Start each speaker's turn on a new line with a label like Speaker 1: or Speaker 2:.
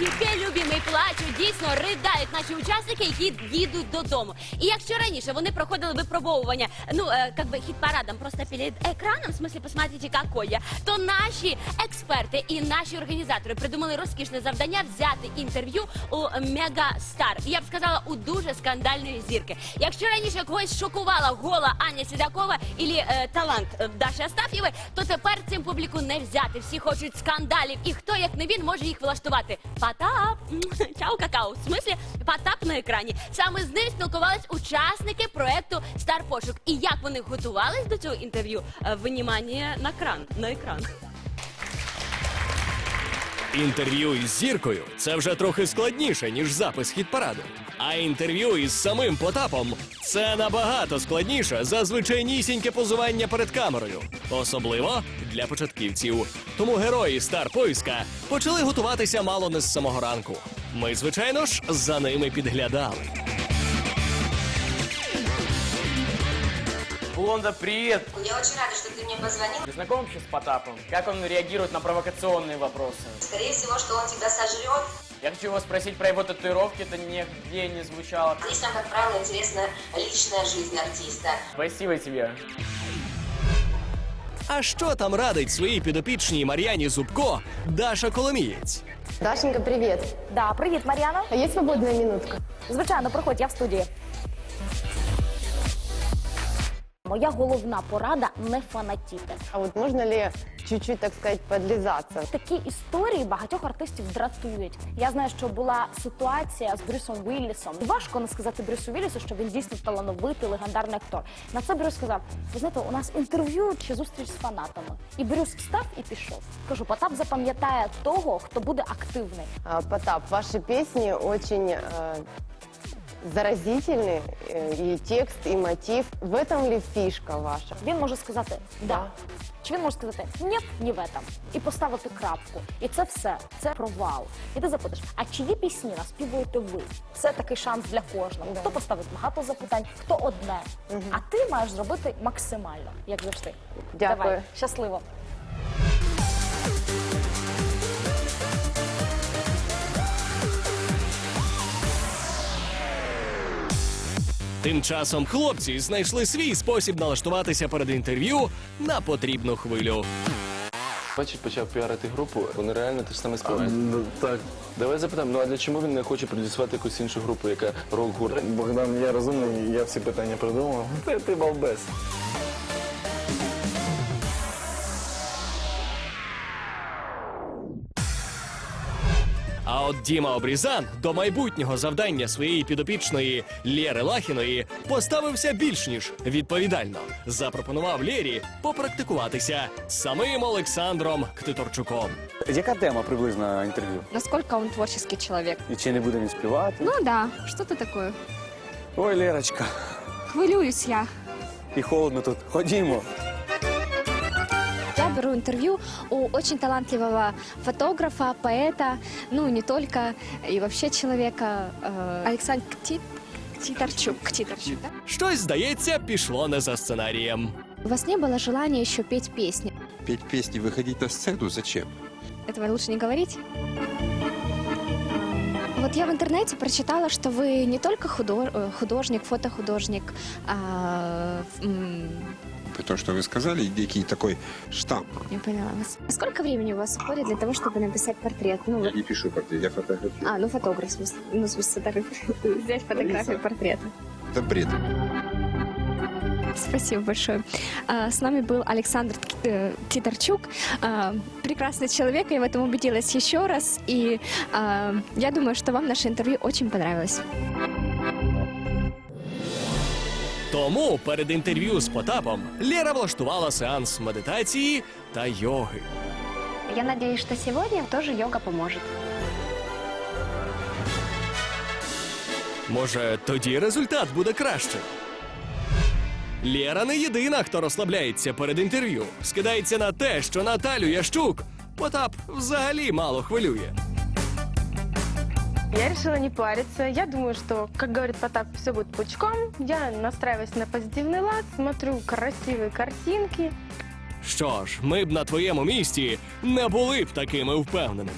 Speaker 1: Тільки любімий плачуть, дійсно ридають наші учасники, які їдуть додому. І якщо раніше вони проходили випробовування, ну е, как бы хіт-парадом просто перед екраном, в смысле, посмотрите, какой я, то наші експерти і наші організатори придумали розкішне завдання взяти інтерв'ю у мегастар. Я б сказала, у дуже скандальної зірки. Якщо раніше когось шокувала гола Аня Сідакова і е, талант е, Даші Астафєвої, то тепер цим публіку не взяти. Всі хочуть скандалів, і хто як не він може їх влаштувати. Потап, чау какао. В смислі, потап на екрані. Саме з ним спілкувались учасники проекту Старпошук. І як вони готувались до цього інтерв'ю? Е, Винімання на кран на екран.
Speaker 2: Інтерв'ю із зіркою це вже трохи складніше, ніж запис хіт-параду. А інтерв'ю із самим Потапом це набагато складніше за звичайнісіньке позування перед камерою, особливо для початківців. Тому герої стар поиска почали готуватися мало не з самого ранку. Ми, звичайно ж, за ними підглядали.
Speaker 3: Блонда, привет!
Speaker 4: Я очень рада, что ты мне позвонил.
Speaker 3: Ты знаком вообще с Потапом? Как он реагирует на провокационные вопросы?
Speaker 4: Скорее всего, что он тебя сожрет.
Speaker 3: Я хочу его спросить про его татуировки, это нигде не звучало.
Speaker 4: Здесь нам, как правило, интересна личная жизнь артиста.
Speaker 3: Спасибо тебе.
Speaker 2: А що там радить своїй підопічній Мар'яні Зубко Даша Коломієць?
Speaker 5: Дашенька, привет.
Speaker 6: Да, привіт, Мар'яна.
Speaker 5: А есть свободная минутка?
Speaker 6: Звичайно, приходь, я в студії. Моя головна порада не фанатіти.
Speaker 5: А вот можно ли чуть-чуть, так сказать, подлизаться?
Speaker 6: Такі історії багатьох артистів дратують. Я знаю, що була ситуація з Брюсом Віллісом. Важко не сказати Брюсу Віллісу, що він дійсно талановитий, легендарний актор. На це Брюс сказав: ви знаєте, у нас інтерв'ю чи зустріч з фанатами. І Брюс встав і пішов. Кажу, Потап запам'ятає того, хто буде активний.
Speaker 5: А, Потап, ваши песни очень э, заразительны, э, и текст, и мотив. В этом ли фишка ваша?
Speaker 6: Він може сказати да. Чи він може сказати ні, ні в этом. І поставити крапку. І це все, це провал. І ти запитаєш, а чиї пісні наспівуєте ви? Це такий шанс для кожного.
Speaker 5: Да.
Speaker 6: Хто поставить багато запитань, хто одне. А ти маєш зробити максимально, як завжди.
Speaker 5: Дякую.
Speaker 6: Давай, щасливо.
Speaker 2: Тим часом хлопці знайшли свій спосіб налаштуватися перед інтерв'ю на потрібну хвилю.
Speaker 7: Бачиш, почав піарити групу, вони реально те ж саме співають.
Speaker 8: Ну, так,
Speaker 7: Давай запитаємо, ну а для чому він не хоче продюсувати якусь іншу групу, яка рок-гурт?
Speaker 8: Богдан, я розумний, я всі питання придумав. Ти, ти балбес.
Speaker 2: А от Діма Обрізан до майбутнього завдання своєї підопічної Лєри Лахіної поставився більш ніж відповідально. Запропонував Лєрі попрактикуватися з самим Олександром Ктиторчуком.
Speaker 9: Яка тема приблизно інтерв'ю?
Speaker 10: Насколько он творческий человек?
Speaker 9: І чи не буде він співати?
Speaker 10: Ну да, что-то такое.
Speaker 9: Ой, Лерочка,
Speaker 10: Хвилююсь я.
Speaker 9: і холодно тут. Ходімо.
Speaker 10: Я беру интервью у очень талантливого фотографа, поэта, ну не только, и вообще человека, э, Александр Кти- Ктиторчук. Ктиторчук, да?
Speaker 2: Щось, здається, пішло не за сценарієм.
Speaker 10: У вас не было желания еще петь песни?
Speaker 11: Петь песни, выходить на сцену зачем?
Speaker 10: Этого лучше не говорить. Вот я в интернете прочитала, что вы не только худо- э, художник, фотохудожник, а, м,
Speaker 11: Потому что вы сказали, некий такой штамп.
Speaker 10: я поняла вас. А Сколько времени у вас уходит для того, чтобы написать портрет? Ну,
Speaker 11: Я не пишу портрет, я фотографирую.
Speaker 10: А, ну фотограф, в смысле, ну, в смысле, фотограф- взять фотографию портрета.
Speaker 11: Это бред.
Speaker 10: Спасибо большое. А, С нами был Александр э, Титарчук, а, прекрасный человек, я в этом убедилась еще раз, и а, я думаю, что вам наше интервью очень понравилось.
Speaker 2: Тому перед інтерв'ю з Потапом Лєра влаштувала сеанс медитації та йоги.
Speaker 10: Я надеюсь, что сегодня тоже йога поможет.
Speaker 2: Може, тоді результат буде кращим. Лєра не єдина, хто розслабляється перед інтерв'ю. Скидається на те, що Наталю Ящук Потап взагалі мало хвилює.
Speaker 5: Я решила не париться. Я думаю, что, как говорит Потап, все будет пучком. Я настраиваюсь на позитивный лад, смотрю красивые картинки.
Speaker 2: Що ж, ми б на твоєму місці не були б такими впевненими.